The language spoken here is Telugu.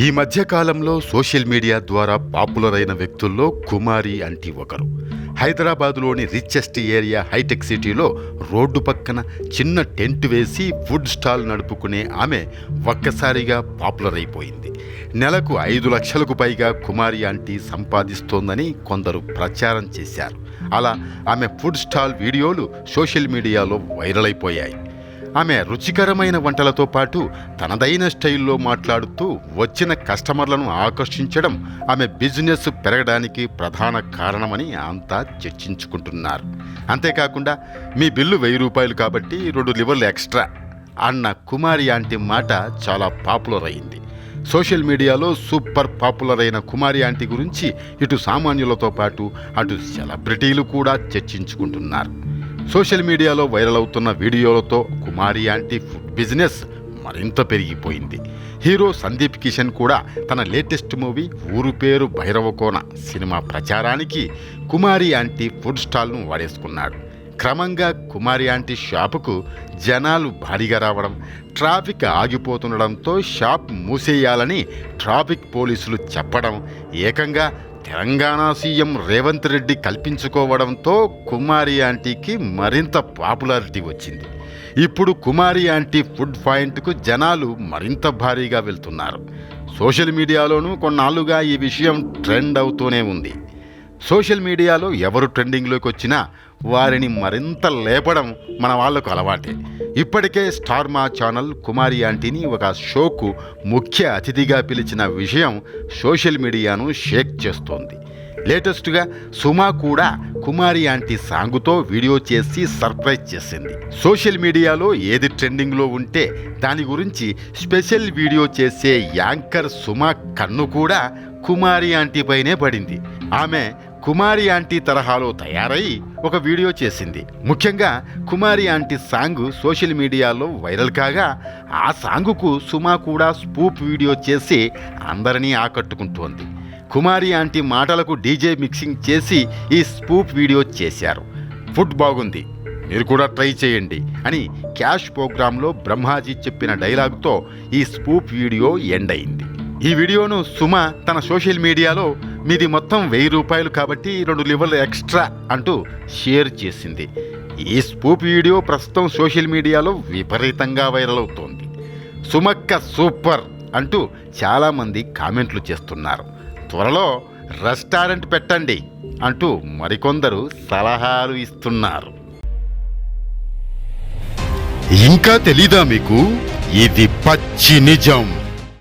ఈ మధ్య కాలంలో సోషల్ మీడియా ద్వారా పాపులర్ అయిన వ్యక్తుల్లో కుమారి అంటి ఒకరు. హైదరాబాదులోని రిచెస్ట్ ఏరియా హైటెక్ సిటీలో రోడ్డు పక్కన చిన్న టెంట్ వేసి ఫుడ్ స్టాల్ నడుపుకునే ఆమె ఒక్కసారిగా పాపులర్ అయిపోయింది. నెలకు ఐదు లక్షలకు పైగా కుమారి ఆంటీ సంపాదిస్తోందని కొందరు ప్రచారం చేశారు. అలా ఆమె ఫుడ్ స్టాల్ వీడియోలు సోషల్ మీడియాలో వైరల్ అయిపోయాయి. ఆమె రుచికరమైన వంటలతో పాటు తనదైన స్టైల్లో మాట్లాడుతూ వచ్చిన కస్టమర్లను ఆకర్షించడం ఆమె బిజినెస్ పెరగడానికి ప్రధాన కారణమని అంతా చర్చించుకుంటున్నారు. అంతేకాకుండా మీ బిల్లు వెయ్యి రూపాయలు కాబట్టి రెండు లివర్లు ఎక్స్ట్రా అన్న కుమారి ఆంటీ మాట చాలా పాపులర్ అయింది. సోషల్ మీడియాలో సూపర్ పాపులర్ అయిన కుమారి ఆంటీ గురించి ఇటు సామాన్యులతో పాటు అటు సెలబ్రిటీలు కూడా చర్చించుకుంటున్నారు. సోషల్ మీడియాలో వైరల్ అవుతున్న వీడియోలతో కుమారి యాంటీ ఫుడ్ బిజినెస్ మరింత పెరిగిపోయింది. హీరో సందీప్ కిషన్ కూడా తన లేటెస్ట్ మూవీ ఊరు పేరు భైరవకోన సినిమా ప్రచారానికి కుమారి యాంటీ ఫుడ్ స్టాల్ను వాడేసుకున్నాడు. క్రమంగా కుమారి యాంటీ షాపుకు జనాలు భారీగా రావడం ట్రాఫిక్ ఆగిపోతుండడంతో షాప్ మూసేయాలని ట్రాఫిక్ పోలీసులు చెప్పడం ఏకంగా తెలంగాణ సీఎం రేవంత్ రెడ్డి కల్పించుకోవడంతో కుమారి ఆంటీకి మరింత పాపులారిటీ వచ్చింది. ఇప్పుడు కుమారి ఆంటీ ఫుడ్ పాయింట్కు జనాలు మరింత భారీగా వెళ్తున్నారు. సోషల్ మీడియాలోనూ కొన్నాళ్ళుగా ఈ విషయం ట్రెండ్ అవుతూనే ఉంది. సోషల్ మీడియాలో ఎవరు ట్రెండింగ్లోకి వచ్చినా వారిని మరింత లేపడం మన వాళ్ళకు అలవాటే. ఇప్పటికే స్టార్ మా ఛానల్ కుమారి ఆంటీని ఒక షోకు ముఖ్య అతిథిగా పిలిచిన విషయం సోషల్ మీడియాను షేక్ చేస్తోంది. లేటెస్ట్గా సుమా కూడా కుమారి ఆంటీ సాంగుతో వీడియో చేసి సర్ప్రైజ్ చేసింది. సోషల్ మీడియాలో ఏది ట్రెండింగ్లో ఉంటే దాని గురించి స్పెషల్ వీడియో చేసే యాంకర్ సుమా కన్ను కూడా కుమారి ఆంటీపైనే పడింది. ఆమె కుమారి ఆంటీ తరహాలో తయారై ఒక వీడియో చేసింది. ముఖ్యంగా Kumari aunty song social media viral కాగా ఆ సాంగుకు సుమా కూడా స్పూప్ వీడియో చేసి అందరినీ ఆకట్టుకుంటోంది. కుమారి ఆంటీ మాటలకు డీజే మిక్సింగ్ చేసి ఈ స్పూప్ వీడియో చేశారు. ఫుడ్ బాగుంది మీరు కూడా ట్రై చేయండి అని క్యాష్ ప్రోగ్రాంలో బ్రహ్మాజీ చెప్పిన డైలాగుతో ఈ స్పూప్ వీడియో ఎండ్ అయింది. ఈ వీడియోను సుమ తన సోషల్ మీడియాలో మీది మొత్తం వెయ్యి రూపాయలు కాబట్టి రెండు లివర్లు ఎక్స్ట్రా అంటూ షేర్ చేసింది. ఈ స్పూప్ వీడియో ప్రస్తుతం సోషల్ మీడియాలో విపరీతంగా వైరల్ అవుతోంది. సుమక్క సూపర్ అంటూ చాలామంది కామెంట్లు చేస్తున్నారు. త్వరలో రెస్టారెంట్ పెట్టండి అంటూ మరికొందరు సలహాలు ఇస్తున్నారు. ఇంకా తెలీదా మీకు? ఇది పచ్చి నిజం.